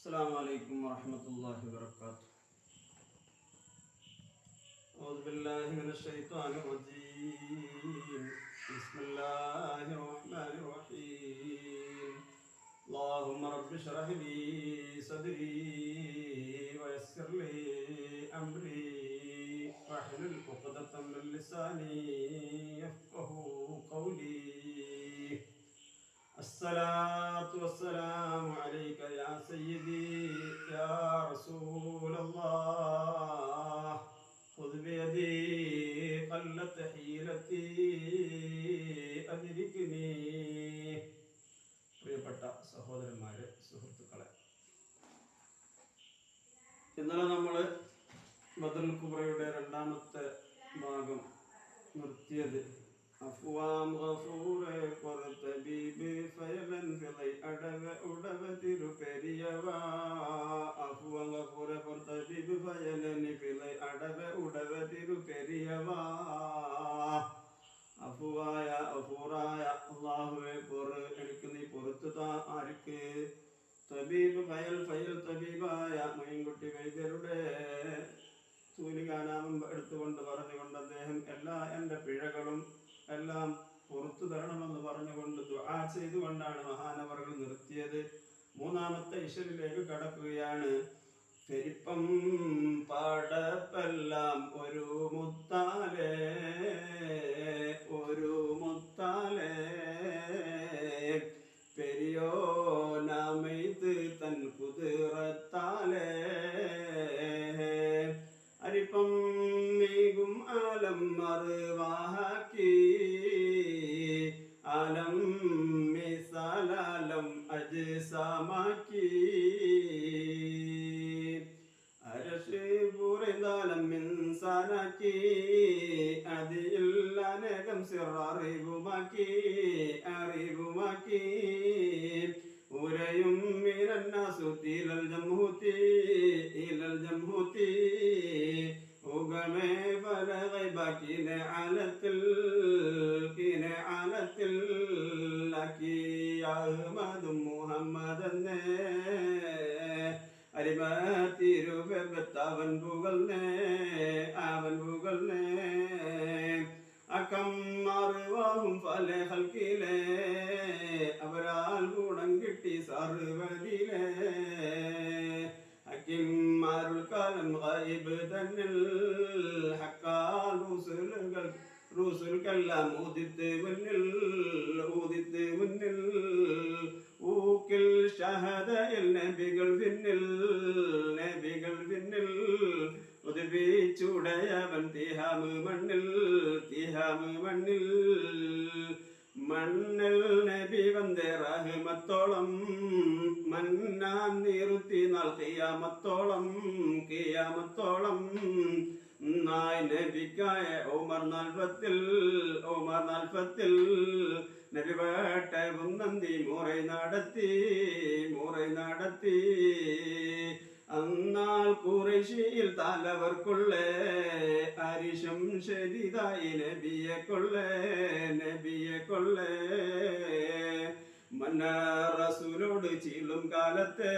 السلام عليكم ورحمة الله وبركاته. أعوذ بالله من الشيطان الرجيم. بسم الله الرحمن الرحيم. اللهم رب اشرح لي صدري ويسر لي أمري. واحلل عقدة من لساني يفقه قولي. الصلاة والسلام عليك يا سيدي يا رسول الله خذ بيدي قلت حيلتي أدركني പ്രിയപ്പെട്ട സഹോദരന്മാരെ സുഹൃത്തുക്കളെ ഇന്നലെ നമ്മൾ ബദൽ കുബ്രയുടെ രണ്ടാമത്തെ ഭാഗം നിർത്തിയത് അഫ്വാം ഗഫൂറെ പൊറത്തബീബ് ഫയലൻ ഫിളൈ അടവ ഉടവ തിരുപെരിയവ അഫ്വാം ഗഫൂറെ പൊറത്തബീബ് ഫയലനി ഫിളൈ അടവ ഉടവ തിരുപെരിയവ അഫുവായ അഫൂറായ അള്ളാഹുവെ പൊറ് എനിക്ക് നീ പുറത്തു താ ആർക്ക്? തബീബ് ഫയൽ ഫയൽ തബീബായ മൊയിൻകുട്ടി വൈദ്യരുടെ. സൂലികാനാമം എടുത്തുകൊണ്ട് പറഞ്ഞുകൊണ്ട് അദ്ദേഹം എല്ലാ എന്റെ പിഴകളും पूर्णानुमहान सुती लल जम होती लल जम होती। തന്നിൽ ഹക്കാൽ റുസുലുകൾ റുസുൽക്കെല്ലാം ഊതിത്ത് മുന്നിൽ ഊതിത്ത് മുന്നിൽ. ഊക്കിൽ ഷഹദയിൽ നബികൾ പിന്നിൽ നബികൾ പിന്നിൽ. ഉദവിച്ചുടയവൻ തിഹാമ് മണ്ണിൽ തിഹാമ് മണ്ണിൽ. മണ്ണിൽ നബി വന്ദേ റഹ്മത്തോളം മന്നാൻ നിർത്തി നാൾ കിയാമത്തോളം കിയാമത്തോളം. നായ് നബിക്കായ ഓമർ നാൽപ്പത്തിൽ ഓമർ നാൽപ്പത്തിൽ. നബി വേട്ടവും നന്ദി മുറൈ നടത്തി മുറൈ നടത്തി. അന്നാൽ കുറേശിയിൽ തലവർക്കുള്ളേ അരിശം ശരിതായി നബിയെ കൊള്ളേ നബിയെ കൊള്ളേ. മന്ന റസൂലോട് ചീളും കാലത്തെ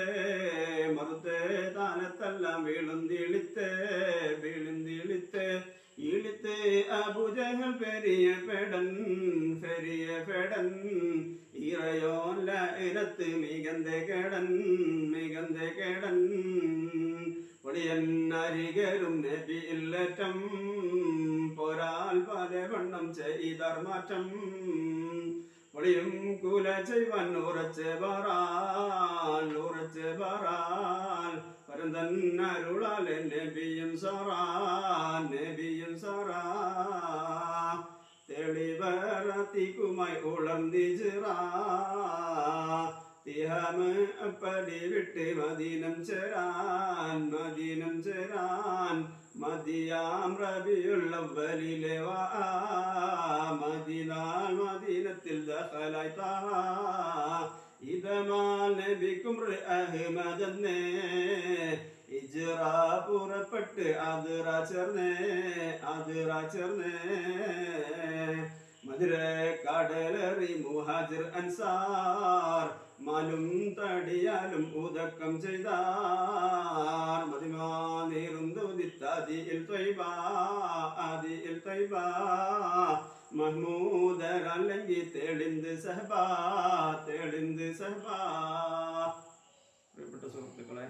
മറുത്തെ താനത്തെല്ലാം വീളുന്തിളിത്തെ വീളുന്തിളിത്തെ ഇളിത്ത് അബുജഹൽ പെരിയ പെടൻ പെരിയ പെടൻ. ഇറയോല ഇരത്ത് മികന്ത കേടൻ മികന്ത കേടൻ. പൊടിയൻ അരികരും നബി ഇല്ലറ്റം പൊരാൽ പല വണ്ണം ചെയ്തർമാറ്റം ഒളിയും കുല ചെയ്വൻ ഉറച്ച് പറാൽ ഉറച്ച് പറാൽ പരന്തന്നരുളാൽ നബിയും സറാ നബിയും സറാ. തെളിവറത്തിക്കുമായി ഉളർന്നിച്ചിറാ തിഹമ് അപ്പടി വിട്ട് മദീനം ചേരാൻ മദീനം ചേരാൻ. മദിയാം റബിയുള്ളവരിലെ വാ. മദിനാൽ മദീനത്തിൽ ദഹലായി താ. ഇതമാൽ നബിക്കും അഹ്മദന്നേ. ഇജ്റ പുറപ്പെട്ട് അതിറ ചേർന്നേ അതിറ ചേർന്നേ. മധുര കടലറി മുഹാജിർ അൻസാർ മാലും തടിയാലും ഉദക്കം ചെയ്താർ. മതിമാ നീറുന്നു ദിത്താദിയിൽ ത്വയ്ബ ആദിയിൽ ത്വയ്ബ അലഞ്ഞി തെളിന്ത് സഹബ തെളിന്ത് സഹബ. പ്രിയപ്പെട്ട സുഹൃത്തുക്കളെ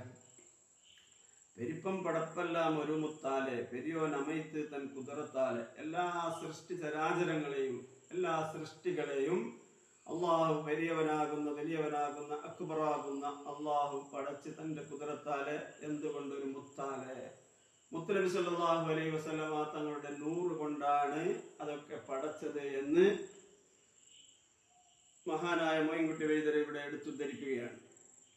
പെരിപ്പം പടപ്പെല്ലാം ഒരു മുത്താലെ പെരിയോൻ അമൈത്ത് തൻ കുതിരത്താലെ എല്ലാ സൃഷ്ടി ചരാചരങ്ങളെയും എല്ലാ സൃഷ്ടികളെയും അള്ളാഹു വലിയവനാകുന്ന വലിയവനാകുന്ന അക്ബറാകുന്ന അള്ളാഹു പടച്ച് തന്റെ കുതിരത്താലെ എന്തുകൊണ്ടൊരു മുത്താലെ? മുത്തനബി സല്ലല്ലാഹു അലൈഹി വസല്ലമ തങ്ങളുടെ നൂറ് കൊണ്ടാണ് അതൊക്കെ പടച്ചത് എന്ന് മഹാനായ മോയിൻകുട്ടി വൈദ്യർ ഇവിടെ എടുത്തുദ്ധരിക്കുകയാണ്.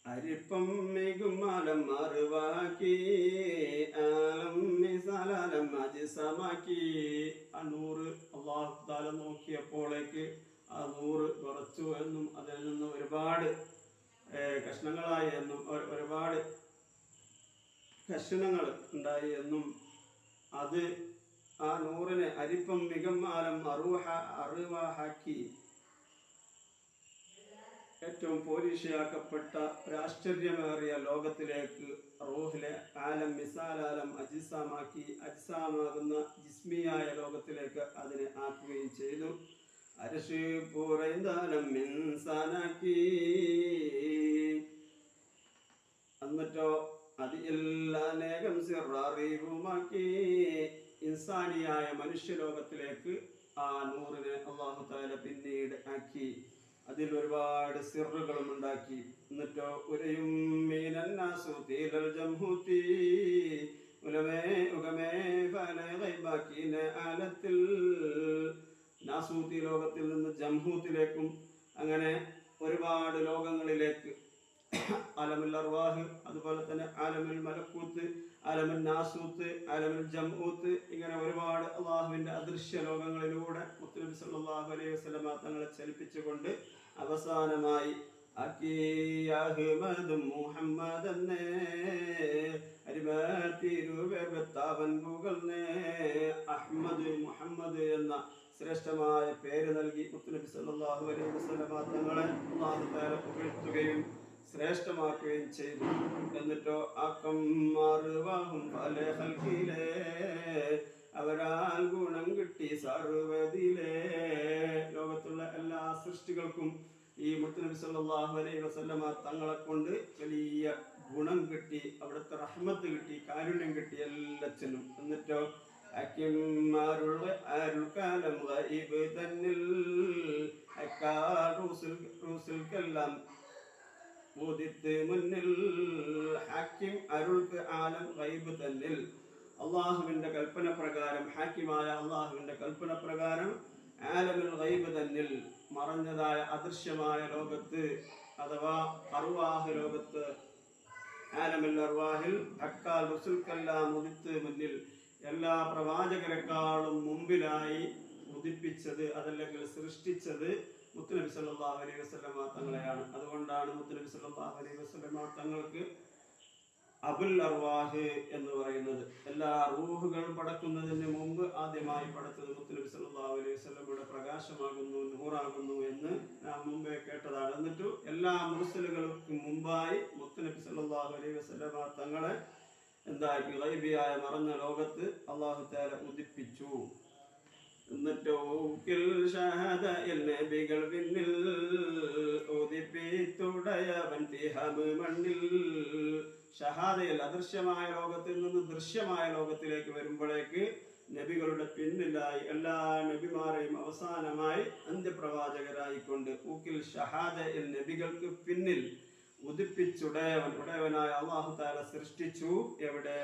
അരിപ്പം മികുമാലം മറുവാക്കി ആലം അജിസമാക്കി. ആ നൂറ് അള്ളാഹു താല നോക്കിയപ്പോഴേക്ക് ആ നൂറ് കുറച്ചു എന്നും അതിൽ നിന്ന് ഒരുപാട് കഷ്ണങ്ങളായി എന്നും ഒരുപാട് കഷണങ്ങൾ ഉണ്ടായി എന്നും അത് ആ നൂറിനെ അരിപ്പം മികമാലം അറുഹ അറിവാഹാക്കി. ഏറ്റവും പോലീഷയാക്കപ്പെട്ട ഒരാശ്ചര്യമേറിയ ലോകത്തിലേക്ക് റൂഹിലെ ആലം മിസാലാലം അജിസാമാക്കി അജിസാമാകുന്ന ജിസ്മിയായ ലോകത്തിലേക്ക് അതിനെ ആക്കുകയും ചെയ്തു. അരശ് പൂറൈന്താലം മിൻസാനാക്കി. എന്നിട്ടോ അത് എല്ലാനേകം സിററിവുമാക്കി ഇൻസാനിയായ മനുഷ്യലോകത്തിലേക്ക് ആ നൂറിനെ അള്ളാഹു താല പിന്നീട് ആക്കി. അതിൽ ഒരുപാട് സിറുകളും ഉണ്ടാക്കി. എന്നിട്ടോ ഉരയും ആലത്തിൽ. ലോകത്തിൽ നിന്ന് ജംഹൂത്തിലേക്കും അങ്ങനെ ഒരുപാട് ലോകങ്ങളിലേക്ക് ആലമുൽ അർവാഹ് അതുപോലെ തന്നെ ആലമുൽ മലക്കൂത്ത് ആലമുൽ നാസൂത്ത് ജംഊത്ത് ഇങ്ങനെ ഒരുപാട് അള്ളാഹുവിന്റെ അദൃശ്യ ലോകങ്ങളിലൂടെ മുത്തുനബി സല്ലല്ലാഹു അലൈഹി വസല്ലമ തങ്ങളെ ചലിപ്പിച്ചുകൊണ്ട് അവസാനമായി മുഹമ്മദ് എന്നേ ശ്രേഷ്ഠമായ പേര് നൽകി മുത്തുനബി സല്ലല്ലാഹു അലൈഹി വസല്ലമ തങ്ങളെ അള്ളാഹു തആല പുകഴ്ത്തുകയും ശ്രേഷ്ഠമാക്കുകയും ചെയ്തു. എന്നിട്ടോ അവരാൽ ഗുണം കിട്ടി സർവതിലേ ലോകത്തുള്ള എല്ലാ സൃഷ്ടികൾക്കും ഈ മുത്തുനബി സല്ലല്ലാഹു അലൈഹി വസല്ലമ തങ്ങളെ കൊണ്ട് വലിയ ഗുണം കിട്ടി അവിടുത്തെ റഹ്മത്ത് കിട്ടി കാരുണ്യം കിട്ടി എല്ലാത്തിനും എന്നിട്ടോ അക്കിമാരുൾ അരുൾക്കാലം തന്നിൽ. റൂസുൽക്കെല്ലാം ഉദിത്ത് മുന്നിൽ ഹാക്കിം അരുൾക്ക് ആലം ഗൈബ് തന്നിൽ. അള്ളാഹുവിന്റെ കൽപ്പന പ്രകാരം ഹാക്കിമായ അള്ളാഹുവിന്റെ കൽപ്പന പ്രകാരം ആലമുൽ ഗൈബ് തന്നിൽ. മറഞ്ഞതായ അദൃശ്യമായ ലോകത്ത് അഥവാ അറുവാഹ് ലോകത്ത് ആലമുൽ അർവാഹിൽ ഹക്കാൽ റുസുൽക്കെല്ലാം ഉദിത്ത് മുന്നിൽ. എല്ലാ പ്രവാചകരെക്കാളും മുമ്പിലായി ഉദിപ്പിച്ചത് അതല്ലെങ്കിൽ സൃഷ്ടിച്ചത് മുത്തുനബി സല്ലല്ലാഹു അലൈഹി വസല്ലമ തങ്ങളെയാണ് അതുകൊണ്ടാണ് മുത്തുനബി സല്ലല്ലാഹു അലൈഹി വസല്ലമ തങ്ങൾക്ക് അബുൽ അർവാഹ് എന്ന് പറയുന്നത്. എല്ലാ റൂഹുകളും പടക്കുന്നതിന് മുമ്പ് ആദ്യമായി പടച്ചത് മുത്തുനബി സല്ലല്ലാഹു അലൈഹി വസല്ലമയുടെ പ്രകാശമാകുന്നു നൂറാകുന്നു എന്ന് നാം മുമ്പേ കേട്ടതാണ്. എന്നിട്ട് എല്ലാ മുർസലുകൾക്കും മുമ്പായി മുത്തുനബി സല്ലല്ലാഹു അലൈഹി വസല്ലമ തങ്ങളെ എന്താക്കി ഗൈബിയായ മറഞ്ഞ ലോകത്ത് അള്ളാഹു താല ഉദിപ്പിച്ചു. എന്നിട്ട് ഊക്കിൽ ഷഹദയിൽ നബികൾ പിന്നിൽ ഉദിപ്പിത്തുടയവൻ തിഹബ് മണ്ണിൽ. ഷഹാദയിൽ അദൃശ്യമായ ലോകത്തിൽ നിന്ന് ദൃശ്യമായ ലോകത്തിലേക്ക് വരുമ്പോഴേക്ക് നബികളുടെ പിന്നിലായി എല്ലാ നബിമാരെയും അവസാനമായി അന്ത്യപ്രവാചകരായിക്കൊണ്ട് ഊക്കിൽ ഷഹാദയിൽ നബികൾക്ക് പിന്നിൽ ഉദിപ്പിച്ചുടയവൻ ഉടയവനായ അള്ളാഹു താല സൃഷ്ടിച്ചു. എവിടെ?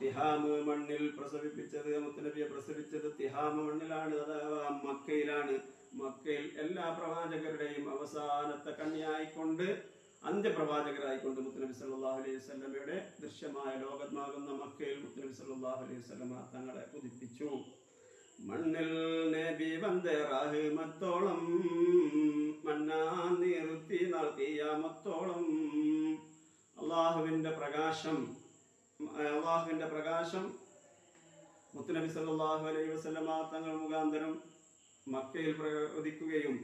തിഹാമ് മണ്ണിൽ പ്രസവിപ്പിച്ചത് മുത്തനബിയെ പ്രസവിച്ചത് തിഹാമ് മണ്ണിലാണ് അഥവാ മക്കയിലാണ്. മക്കയിൽ എല്ലാ പ്രവാചകരുടെയും അവസാനത്തെ കണ്ണിയായിക്കൊണ്ട് അന്ത്യപ്രവാചകരായിക്കൊണ്ട് മുത്തനബി സല്ലാഹു അലൈഹി സ്വലമയുടെ ദൃശ്യമായ ലോകമാകുന്ന മക്കയിൽ മുത്തനബി സല്ലാഹു അലൈഹി സ്വലമ തങ്ങളെ കുതിപ്പിച്ചു. മണ്ണിൽ നബി മത്തോളം മണ്ണാ നിർത്തി മത്തോളം. അള്ളാഹുവിന്റെ പ്രകാശം അള്ളാഹുവിന്റെ പ്രകാശം മുത്തുനബി സല്ലല്ലാഹു അലൈഹി വസ്ലമ തങ്ങൾ മുഖാന്തരം മക്കയിൽ ഉദിക്കുകയും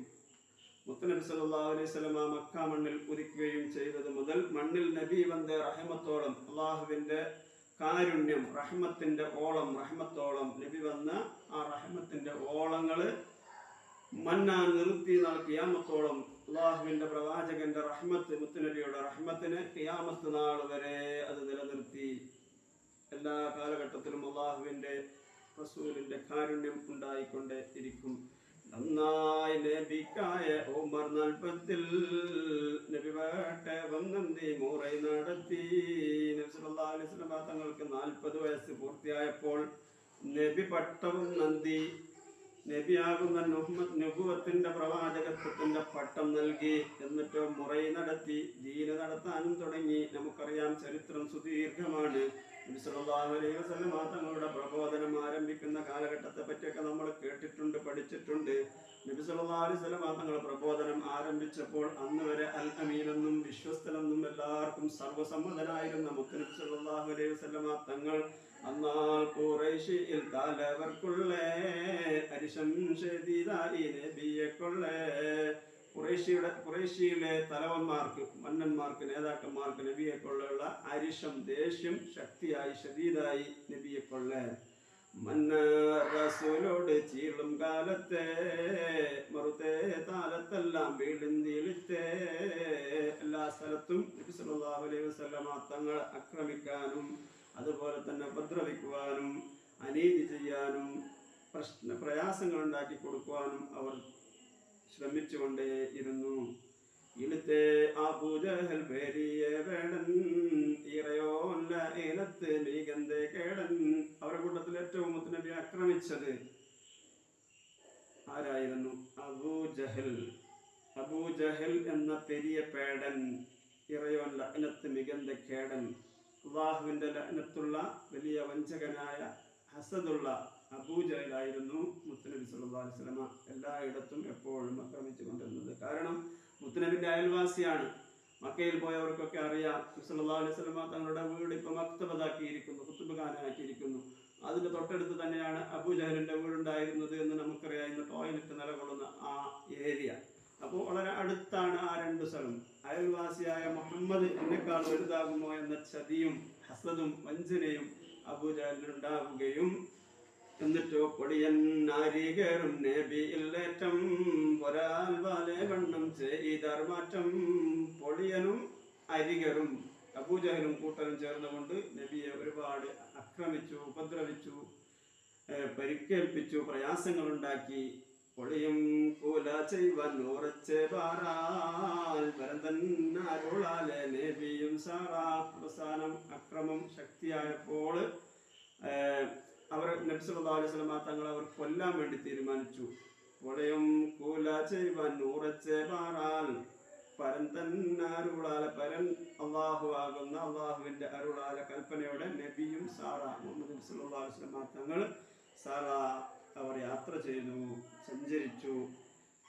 മുത്തുനബി സല്ലല്ലാഹു അലൈഹി വസല്ലമ മക്ക മണ്ണിൽ ഉദിക്കുകയും ചെയ്തത് മുതൽ മണ്ണിൽ നബി വந்த റഹമത്തോളം അള്ളാഹുവിന്റെ കാരുണ്യം റഹ്മത്തിന്റെ ഓളം റഹ്മത്തോളം നബി വന്ന ആ റഹ്മത്തിന്റെ ഓളങ്ങൾ മണ്ണാ നിർത്തി നാൾ അള്ളാഹുവിന്റെ പ്രവാചകന്റെ റഹ്മത്ത് മുത്തുനബിയുടെ റഹ്മത്തിന് കിയാമത്ത് നാൾ വരെ അത് നിലനിർത്തി. എല്ലാ കാലഘട്ടത്തിലും അള്ളാഹുവിന്റെ റസൂലിന്റെ കാരുണ്യം ഉണ്ടായിക്കൊണ്ടേ ഇരിക്കും. നന്നായി നബിക്കായ ഉമർ നൽപത്തിൽ നബി വേട്ടെ വന്നന്തി മൂറൈ നടത്തി. നബി സല്ലല്ലാഹു അലൈഹി വസല്ലം തങ്ങൾക്ക് നാൽപ്പത് വയസ്സ് പൂർത്തിയായപ്പോൾ നബി പട്ടവും നന്ദി നബിയാകുന്ന നുഹുവത്തിന്റെ പ്രവാചകത്വത്തിന്റെ പട്ടം നൽകി എന്നിട്ട് മുറൈ നടത്തി ദീന നടത്താനും തുടങ്ങി. നമുക്കറിയാം ചരിത്രം സുദീർഘമാണ്. തങ്ങളുടെ പ്രബോധനം ആരംഭിക്കുന്ന കാലഘട്ടത്തെ പറ്റിയൊക്കെ നമ്മൾ കേട്ടിട്ടുണ്ട്. പഠിച്ചിട്ടുണ്ട് നബി സല്ലല്ലാഹു അലൈഹി വസല്ലമ തങ്ങൾ പ്രബോധനം ആരംഭിച്ചപ്പോൾ അന്ന് വരെ അൽ അമീനെന്നും വിശ്വസ്തനെന്നും എല്ലാവർക്കും സർവസമ്മതനായിരുന്ന മുത്തനബി സല്ലല്ലാഹു അലൈഹി വസല്ലമ തങ്ങൾ അന്നാൽ കൊള്ളേ. ഖുറൈശിയുടെ കുറേശ്യയിലെ തലവന്മാർക്ക് മന്നന്മാർക്ക് നേതാക്കന്മാർക്ക് നബിയെ കൊള്ളുള്ള അരിശം ദേഷ്യം ശക്തിയായി ഷദീദായി നബിയെ കൊള്ള മന്ന ചീളും കാലത്തെ മറുത്തെ താലത്തെല്ലാം വീടും നീളിത്തേ. എല്ലാ സ്ഥലത്തും നബി അലൈഹി വസല്ലമ തങ്ങൾ ആക്രമിക്കാനും അതുപോലെ തന്നെ ഉപദ്രവിക്കുവാനും അനീതി ചെയ്യാനും പ്രശ്ന പ്രയാസങ്ങൾ ഉണ്ടാക്കി കൊടുക്കുവാനും അവർ ശ്രമിച്ചുകൊണ്ടേ ഇരുന്നു. ഇവിടുത്തെ ആ പൂജകൾ പേരിയെ വേടൻ ഇറയോല്ല ഏലത്ത് മീകന്തേ കേടൻ അവരുടെ കൂട്ടത്തിൽ ഏറ്റവും മുത്തുനബി ആക്രമിച്ചത് ആരായിരുന്നു? അബൂജഹൽ. അബൂജഹൽ അബൂ ജഹൽ എന്ന പെരിയ പേടൻ ഇറയോൻ ഇനത്ത് മികന്ത കേടൻ അള്ളാഹുവിന്റെ ലഅനത്തുള്ള വലിയ വഞ്ചകനായ ഹസദുള്ള അബൂജഹലായിരുന്നു മുത്തനബി സല്ലല്ലാഹു അലൈഹി വസല്ലമ എല്ലായിടത്തും എപ്പോഴും ആക്രമിച്ചു കൊണ്ടിരുന്നത് കാരണം മുത്തനബിന്റെ അയൽവാസിയാണ്. മക്കയിൽ പോയവർക്കൊക്കെ അറിയാം സല്ലാ അലൈഹി തങ്ങളുടെ വീട് ഇപ്പൊ മക്തബതാക്കിയിരിക്കുന്നു കുത്തുബാനാക്കിയിരിക്കുന്നു അതിന്റെ തൊട്ടടുത്ത് തന്നെയാണ് അബൂജഹലിന്റെ വീടുണ്ടായിരുന്നത് എന്ന് നമുക്കറിയാം. ഇന്ന് ടോയ്ലറ്റ് നിലകൊള്ളുന്ന ആ ഏരിയ അപ്പോൾ വളരെ അടുത്താണ് ആ രണ്ട് സ്ഥലം. അയൽവാസിയായ മുഹമ്മദ് എന്നെക്കാൾ വലുതാകുമോ എന്ന ചതിയും ഹസദും വഞ്ചനയും അബൂജഹലിനുണ്ടാവുകയും എന്നിട്ടോ പൊടിയൻ നാരികേറും നേബിയില്ലേറ്റം ഒരാൽ വാലേ വണ്ണം ചെയ്താർ മാറ്റം. പൊടിയനും അരികരും അബൂജഹലും കൂട്ടനും ചേർന്നുകൊണ്ട് നബിയെ ഒരുപാട് അക്രമിച്ചു ഉപദ്രവിച്ചു പരിക്കേൽപ്പിച്ചു പ്രയാസങ്ങൾ ഉണ്ടാക്കി പൊളിയും കൂല ചെയ്യുവാൻ ഉറച്ച് പാറാൽ നബിയും സാറാ. അവസാനം അക്രമം ശക്തിയായപ്പോൾ സ്വലമ തങ്ങൾ അവർ കൊല്ലാൻ വേണ്ടി തീരുമാനിച്ചു. പുഴയും കൂല ചെയ്യുവാൻ ഉറച്ച് പാറാൽ പരൻ തന്നാരുളാല പരൻ അള്ളാഹു ആകുന്ന അള്ളാഹുവിന്റെ അരുളാല കൽപ്പനയോടെ നബിയും സാറ മുഹമ്മദ് നബി സല്ലല്ലാഹു അലൈഹി വസല്ലമ തങ്ങൾ സാറ അവർ യാത്ര ചെയ്തു സഞ്ചരിച്ചു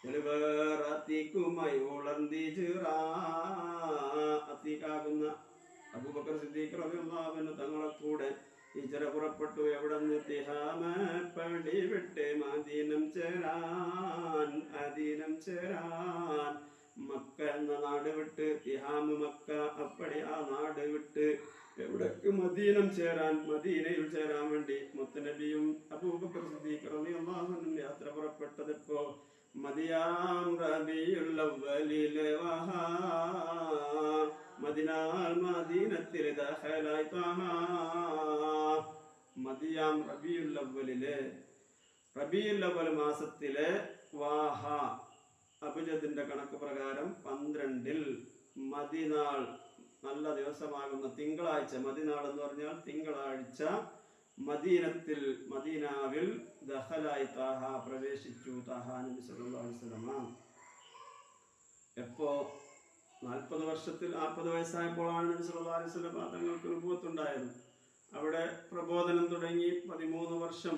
തെളിവേറത്തിക്കുമായി ഉളർന്തി ചീറാ അത്തീക്കാകുന്ന അബൂബക്കർ സിദ്ദീഖ് റളിയല്ലാഹു തങ്ങളെ കൂടെ ഹിജറ പുറപ്പെട്ടു എവിടെന്ന് തിഹാമ പടി വിട്ട് മദീനം ചേരാൻ അധീനം ചേരാൻ. മക്ക എന്ന നാട് വിട്ട് തിഹാമ് മക്ക അപ്പടി ആ നാട് വിട്ട്. എവിടേക്ക് മദീനം ചേരാൻ മദീനയിൽ ചേരാൻ വേണ്ടി മുത്തനബിയും അബൂബക്കർ സിദ്ദീഖ് റളിയല്ലാഹു അൻഹും യാത്ര പുറപ്പെട്ടത് ഇപ്പോ മദിയാം റബിയുള്ള വലിലെ വഹാ മദിനാൽ മദീനത്തിൽ ദഹലായി മതിയാം മദിയാം റബിയുള്ളവൽ മാസത്തിലെ വാഹ അഭിജത്തിന്റെ കണക്ക് പ്രകാരം പന്ത്രണ്ടിൽ മതിനാൾ നല്ല ദിവസമാകുന്ന തിങ്കളാഴ്ച മതിനാൾ എന്ന് പറഞ്ഞാൽ തിങ്കളാഴ്ച മദീനത്തിൽ മദീനാവിൽ ദഹലായി താഹ പ്രവേശിച്ചു. താഹ നബി സല്ലല്ലാഹു അലൈഹി വസല്ലം. എപ്പോ? നാൽപ്പത് വർഷത്തിൽ നാൽപ്പത് വയസ്സായപ്പോഴാണ് നബി സല്ലല്ലാഹു അലൈഹി വസല്ലം തങ്ങൾക്ക് രൂപത്തുണ്ടായത് അവിടെ പ്രബോധനം തുടങ്ങി പതിമൂന്ന് വർഷം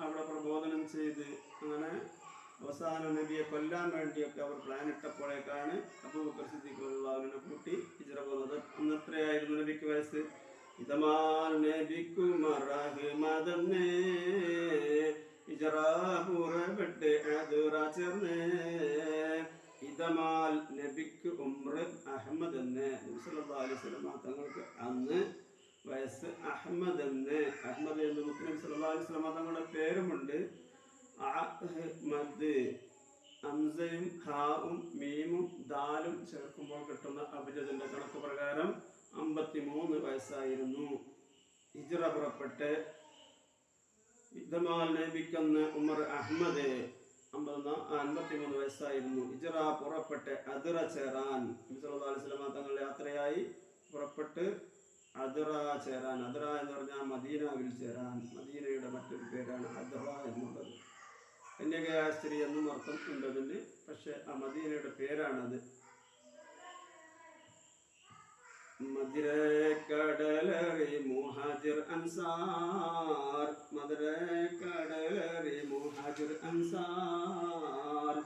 അവിടെ പ്രബോധനം ചെയ്ത് അങ്ങനെ അവസാന നബിയെ കൊല്ലാൻ വേണ്ടിയൊക്കെ അവർ പ്ലാൻ ഇട്ടപ്പോഴേക്കാണ് അബൂബക്കർ സിദ്ദീഖ് അള്ളാഹുവിനെ കൂട്ടി ഹിജറ പോകുന്നത്. അന്നത്രയായിരുന്നു നബിക്ക് വയസ്സ്? İdamar nebikum rahmadım ne İcrahura bitti adura ഇതമാൽ നബിക്ക് ഉമ്ര അഹമ്മദ് എന്ന് നബിസല്ലാ അലൈഹി സ്വലമ തങ്ങൾക്ക് അന്ന് വയസ്സ് അഹമ്മദ് എന്ന് അഹമ്മദ് എന്ന് മുസ്ലിം സല്ലാ അലൈഹി സ്വലമ തങ്ങളുടെ പേരുമുണ്ട്. അഹ്മദ് അംസയും ഹാവും മീമും ദാലും ചേർക്കുമ്പോൾ കിട്ടുന്ന അഭിജതിന്റെ കണക്ക് പ്രകാരം അമ്പത്തി മൂന്ന് വയസ്സായിരുന്നു. ഹിജറ പുറപ്പെട്ട് യുദ്ധമാൽ ലഭിക്കുന്ന ഉമർ അഹമ്മദ് അമ്പത് അൻപത്തിമൂന്ന് വയസ്സായിരുന്നു. ഹിജ്റ പുറപ്പെട്ട് അതിറ ചേരാൻ വസല്ലം തങ്ങൾ യാത്രയായി. പുറപ്പെട്ട് അതിറ ചേരാൻ അതിറ എന്ന് പറഞ്ഞാൽ മദീനാവിൽ ചേരാൻ. മദീനയുടെ മറ്റൊരു പേരാണ് അതിറ എന്നുള്ളത്. കന്യകയായ സ്ത്രീ എന്നും അർത്ഥം ഉണ്ടതിന് പക്ഷെ ആ മദീനയുടെ പേരാണത് മധുരക്കടലറി മുഹാജിർ അൻസാർ. മധുരക്കടലറി മുഹാജിർ അൻസാർ.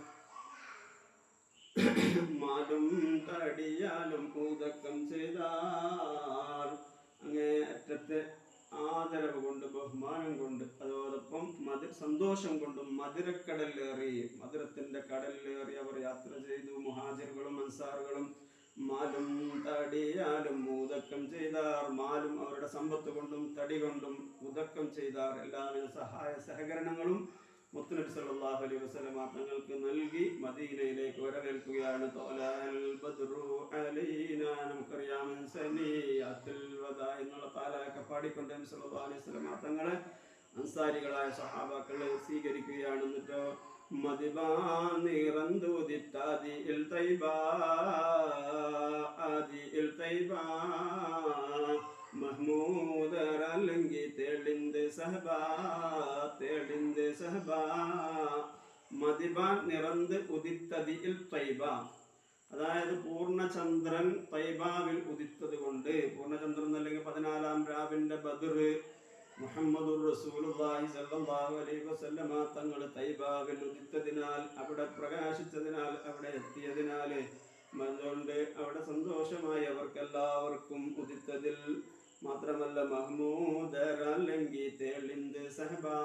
മാലും തടിയാലും പൂതക്കം ചെയ്താർ. അങ്ങേ അറ്റത്തെ ആദരവ് കൊണ്ട് ബഹുമാനം കൊണ്ട് അതോടൊപ്പം മധു സന്തോഷം കൊണ്ടും മധുരക്കടലിലേറി മധുരത്തിന്റെ കടലിലേറി അവർ യാത്ര ചെയ്തു. മുഹാജിറുകളും അൻസാറുകളും മാലും തടിയാലും ഉദക്കം ചെയ്താർ മാലും അവരുടെ സമ്പത്ത് കൊണ്ടും തടി കൊണ്ടും ഉദക്കം ചെയ്താർ. എല്ലാവിധ സഹായ സഹകരണങ്ങളും മുത്തനബി സല്ലല്ലാഹു അലൈഹി വസ്ലമ തങ്ങൾക്ക് നൽകി മദീനയിലേക്ക് വരവേൽക്കുകയാണ്. തോലാൽ ബദ്റു അലൈനാ നമുക്കറിയാം സനിയത്തുൽ വദാ എന്നുള്ള താലൊക്കെ പാടിക്കൊണ്ട് നബി സല്ലല്ലാഹു അലൈഹി വസല്ലമ തങ്ങളെ അൻസാരികളായ സഹാബാക്കളെ സ്വീകരിക്കുകയാണ്. എന്നിട്ടോ മദിബാനിറന്തുദിത്താതി ഇൽ തൈബാ ആദി ഇൽ തൈബാ. മഹ്മൂദറല്ലെങ്കിൽ തെളിന്ത് സഹബാ തെളിന്ത് സഹബാ. മദിബാൻ നിറന്ത് ഉദിത്തതി ഇൽ തൈബ. അതായത് പൂർണചന്ദ്രൻ തൈബാവിൽ ഉദിത്തത് കൊണ്ട് പൂർണചന്ദ്രൻ അല്ലെങ്കിൽ പതിനാലാം രാവിന്റെ ബദർ മുഹമ്മദുർ റസൂലുള്ളാഹി സ്വല്ലല്ലാഹു അലൈഹി വസല്ലമ തങ്ങൾ തൈബാവിൽ ഉദിത്തതിനാൽ അവിടെ പ്രകാശിച്ചതിനാൽ അവിടെ എത്തിയതിനാൽ അതുകൊണ്ട് അവിടെ സന്തോഷമായി അവർക്കെല്ലാവർക്കും ഉദിത്തതിൽ മാത്രമല്ല മഹ്മൂദറല്ലെങ്കിൽ തേളിന്ത് സഹബാ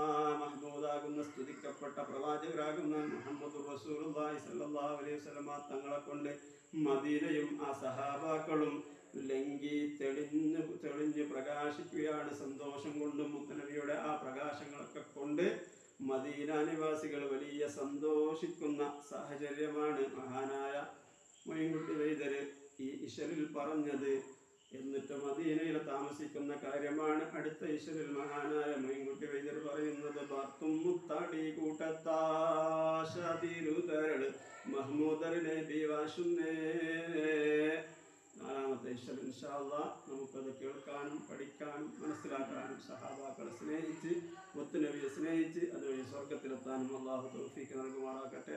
മഹ്മൂദാകുന്ന സ്തുതിക്കപ്പെട്ട പ്രവാചകരാകുന്ന മുഹമ്മദ് റസൂലുള്ളാഹി സ്വല്ലല്ലാഹു അലൈഹി വസല്ലമ തങ്ങളെ കൊണ്ട് മദീനയും ആ സഹാബാക്കളും ലങ്കി തെളിഞ്ഞു തെളിഞ്ഞു പ്രകാശിക്കുകയാണ് സന്തോഷം കൊണ്ടും മുത്തനബിയുടെ ആ പ്രകാശങ്ങളൊക്കെ കൊണ്ട് മദീന നിവാസികൾ വലിയ സന്തോഷിക്കുന്ന സാഹചര്യമാണ് മഹാനായ മൈൻകുട്ടി വൈദ്യര് ഈ ഇശലിൽ പറഞ്ഞത്. എന്നിട്ട് മദീനയിൽ താമസിക്കുന്ന കാര്യമാണ് അടുത്ത ഇശലിൽ മഹാനായ മൈൻകുട്ടി വൈദ്യർ പറയുന്നത്. ബാത്തും കൂട്ടത്താശതിരുതരൾ മഹ്മൂദറിനെ ബിവാശുന്നേ നാലാമത്തെ ഇഷ്ടം ഇൻഷാല്ല നമുക്കത് കേൾക്കാനും പഠിക്കാനും മനസ്സിലാക്കാനും സഹാബാക്കളെ സ്നേഹിച്ച് മുത്തുനബിയെ സ്നേഹിച്ച് അതുവഴി സ്വർഗത്തിലെത്താനും അള്ളാഹു തോഫിക്ക് നൽകുമാറാക്കട്ടെ